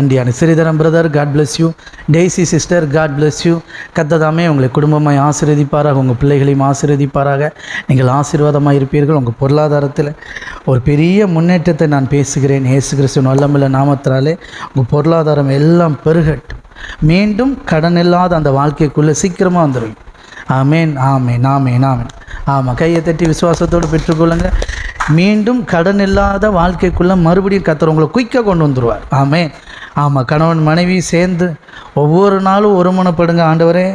நன்றியான சிறிதரம் brother God bless you Daisy sister God bless you கத்ததாமே உங்களை குடும்பமாய் ஆசீர்வதிப்பாராக உங்கள் பிள்ளைகளையும் ஆசீர்வதிப்பாராக. நீங்கள் ஆசீர்வாதமாக இருப்பீர்கள். உங்கள் பொருளாதாரத்தில் ஒரு பெரிய முன்னேற்றத்தை நான் பேசுகிறேன். இயேசு கிறிஸ்துவின் வல்லமில்ல நாமத்தினாலே உங்கள் பொருளாதாரம் எல்லாம் பெருகட்டும். மீண்டும் கடன் இல்லாத அந்த வாழ்க்கைக்குள்ளே சீக்கிரமாக வந்துடும் ஆமேன் ஆமேன் ஆமேன் ஆமேன். ஆமாம் கையை தட்டி விசுவாசத்தோடு பெற்றுக்கொள்ளுங்க மீண்டும் கடன் இல்லாத வாழ்க்கைக்குள்ளே மறுபடியும் கத்துறவங்களை குயிக்காக கொண்டு வந்துடுவார் ஆமேன். ஆமாம் கணவன் மனைவி சேர்ந்து ஒவ்வொரு நாளும் ஒருமனப்படுங்க ஆண்டவரே.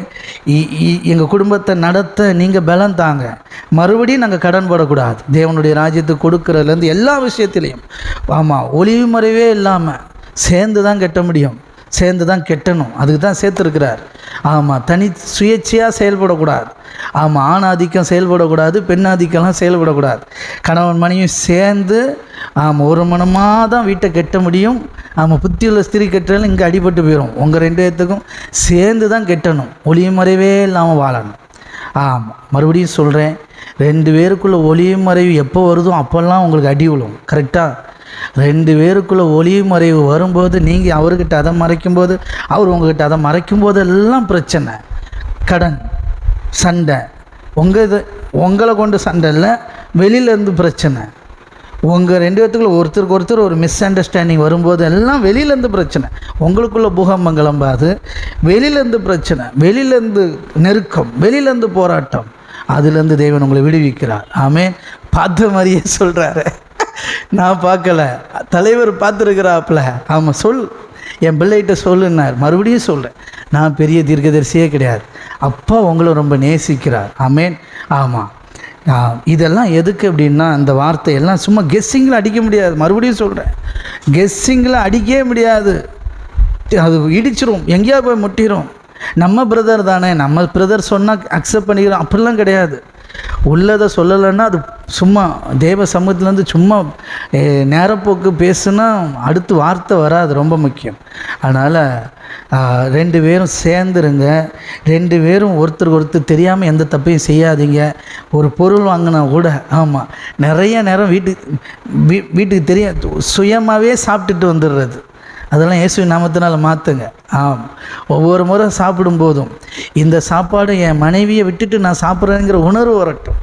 எங்கள் குடும்பத்தை நடத்த நீங்கள் பலம் தாங்க. மறுபடியும் நாங்கள் கடன் படக்கூடாது. தேவனுடைய ராஜ்யத்துக்கு கொடுக்குறதுலேருந்து எல்லா விஷயத்திலையும். ஆமாம் ஒளிவு மறைவே இல்லாமல் சேர்ந்து தான் கட்ட முடியும். சேர்ந்து தான் கெட்டணும். அதுக்கு தான் சேர்த்துருக்கிறார். ஆமாம் தனி சுயேட்சையாக செயல்படக்கூடாது. ஆமாம் ஆண் ஆதிக்கம் செயல்படக்கூடாது பெண் ஆதிக்கம்லாம் செயல்படக்கூடாது. கணவன் மனைவியும் சேர்ந்து ஆமாம் ஒரு மனமாக தான் வீட்டை கெட்ட முடியும். ஆமாம் புத்தியுள்ள ஸ்திரீ கெட்டாலும் இங்கே அடிபட்டு போயிடும் உங்கள் ரெண்டு பேர்த்துக்கும் சேர்ந்து தான் கெட்டணும். ஒளியும் மறைவே இல்லாமல் வாழணும். ஆமாம் மறுபடியும் சொல்கிறேன் ரெண்டு பேருக்குள்ள ஒளியும் மறைவு எப்போ வருதோ அப்போல்லாம் உங்களுக்கு அடி விழும். கரெக்டாக ரெண்டு பேருக்குள்ளே ஒளியும் மறைவு வரும்போது நீங்கள் அவர்கிட்ட அதை மறைக்கும்போது அவர் உங்ககிட்ட அதை மறைக்கும்போது எல்லாம் பிரச்சனை. கடன் சண்டை. உங்கள் இது உங்களை கொண்டு சண்டை இல்லை வெளியிலேருந்து பிரச்சனை. உங்கள் ரெண்டு பேர்த்துக்குள்ள ஒருத்தருக்கு ஒருத்தர் ஒரு மிஸ் அண்டர்ஸ்டாண்டிங் வரும்போது எல்லாம் வெளியிலேருந்து பிரச்சனை. உங்களுக்குள்ள பூகம்பம் கிளம்பாது வெளியிலேருந்து பிரச்சனை வெளியிலேருந்து நெருக்கம் வெளியிலேருந்து போராட்டம் அதுலேருந்து தேவன் உங்களை விடுவிக்கிறார். ஆமே பார்த்த மாதிரியே சொல்கிறாரு நான் பார்க்கல. தலைவர் பார்த்துருக்குறாப்புல. ஆமாம் சொல். என் பிள்ளைகிட்ட சொல்லுன்னார். மறுபடியும் சொல்கிறேன் நான் பெரிய தீர்க்கதரிசியே கிடையாது. அப்பா உங்களை ரொம்ப நேசிக்கிறார். ஆமேன். ஆமாம் இதெல்லாம் எதுக்கு அப்படின்னா அந்த வார்த்தையெல்லாம் சும்மா கெஸ்ஸிங்கில் அடிக்க முடியாது. மறுபடியும் சொல்கிறேன் கெஸ்ஸிங்கில் அடிக்கவே முடியாது. அது இடிச்சிரும். எங்கேயா போய் முட்டிடும் நம்ம பிரதர் தானே. நம்ம பிரதர் சொன்னால் அக்செப்ட் பண்ணிக்கிறோம். அப்படிலாம் கிடையாது. உள்ளதை சொல்லலைன்னா அது சும்மா தேவ சமூகத்துலேருந்து சும்மா நேரப்போக்கு பேசுனா அடுத்து வார்த்தை வராது ரொம்ப முக்கியம். அதனால் ரெண்டு பேரும் சேர்ந்துருங்க. ரெண்டு பேரும் ஒருத்தருக்கு ஒருத்தர் தெரியாமல் எந்த தப்பையும் செய்யாதீங்க. ஒரு பொருள் வாங்கினா கூட ஆமாம் நிறைய நேரம் வீட்டுக்கு வீ வீட்டுக்கு தெரியாது சுயமாகவே சாப்பிட்டுட்டு வந்துடுறது. அதெல்லாம் இயேசுவின் நாமத்தினால் மாற்றுங்க ஆம். ஒவ்வொரு முறை சாப்பிடும் போதும் இந்த சாப்பாடு என் மனைவியை விட்டுட்டு நான் சாப்பிட்றேங்கிற உணர்வு வரட்டும்.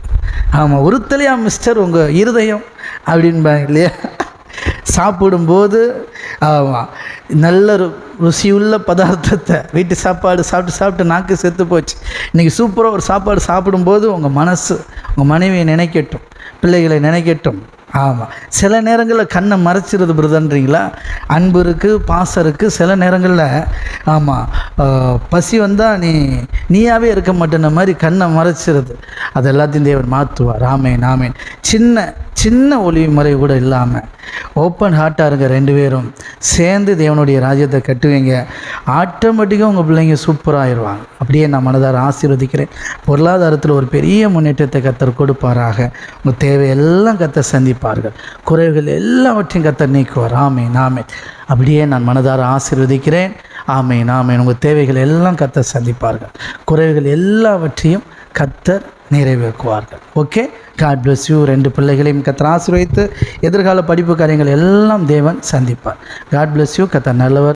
ஆமாம் ஒருத்தலையா மிஸ்டர் உங்கள் இருதயம்? அப்படின்பாங்க இல்லையா? சாப்பிடும்போது ஆமாம் நல்ல ருசியுள்ள பதார்த்தத்தை வீட்டு சாப்பாடு சாப்பிட்டு சாப்பிட்டு நாக்கு செத்து போச்சு. இன்றைக்கி சூப்பராக ஒரு சாப்பாடு சாப்பிடும்போது உங்கள் மனசு உங்கள் மனைவியை நினைக்கட்டும் பிள்ளைகளை நினைக்கட்டும். ஆமாம் சில நேரங்களில் கண்ணை மறைச்சிருது பிரதன்றீங்களா அன்பு இருக்குது பாசம் இருக்குது சில நேரங்களில் ஆமாம் பசி வந்தால் நீ நீயாவே இருக்க மாட்டேன மாதிரி கண்ணை மறைச்சிருது. அது எல்லாத்தையும் தேவன் மாற்றுவார் ஆமேன் ஆமேன். சின்ன சின்ன ஒளிவு முறை கூட இல்லாமல் ஓப்பன் ஹார்ட்டாக இருக்க ரெண்டு பேரும். சேர்ந்து தேவனுடைய ராஜ்யத்தை கட்டுவீங்க. ஆட்டோமேட்டிக்காக உங்கள் பிள்ளைங்க சூப்பராகிடுவாங்க அப்படியே நான் மனதார ஆசீர்வதிக்கிறேன். பொருளாதாரத்தில் ஒரு பெரிய முன்னேற்றத்தை கத்தர் கொடுப்பாராக. உங்கள் தேவையெல்லாம் கத்த சந்திப்பார்கள். குறைவுகள் எல்லாவற்றையும் கத்தர் நீக்குவார். ஆமே நாமே அப்படியே நான் மனதார ஆசீர்வதிக்கிறேன். ஆமே நாமே உங்கள் தேவைகள் எல்லாம் கத்தர் சந்திப்பார்கள். குறைவுகள் எல்லாவற்றையும் கத்தர் நிறைவேற்றுவார்கள். ஓகே காட் பிளஸ் யூ ரெண்டு பிள்ளைகளையும் கத்தர் ஆசீர்வதித்து எதிர்கால படிப்பு காரியங்கள் எல்லாம் தேவன் சந்திப்பார். காட் பிளஸ் யூ கத்தர் நல்லவர்.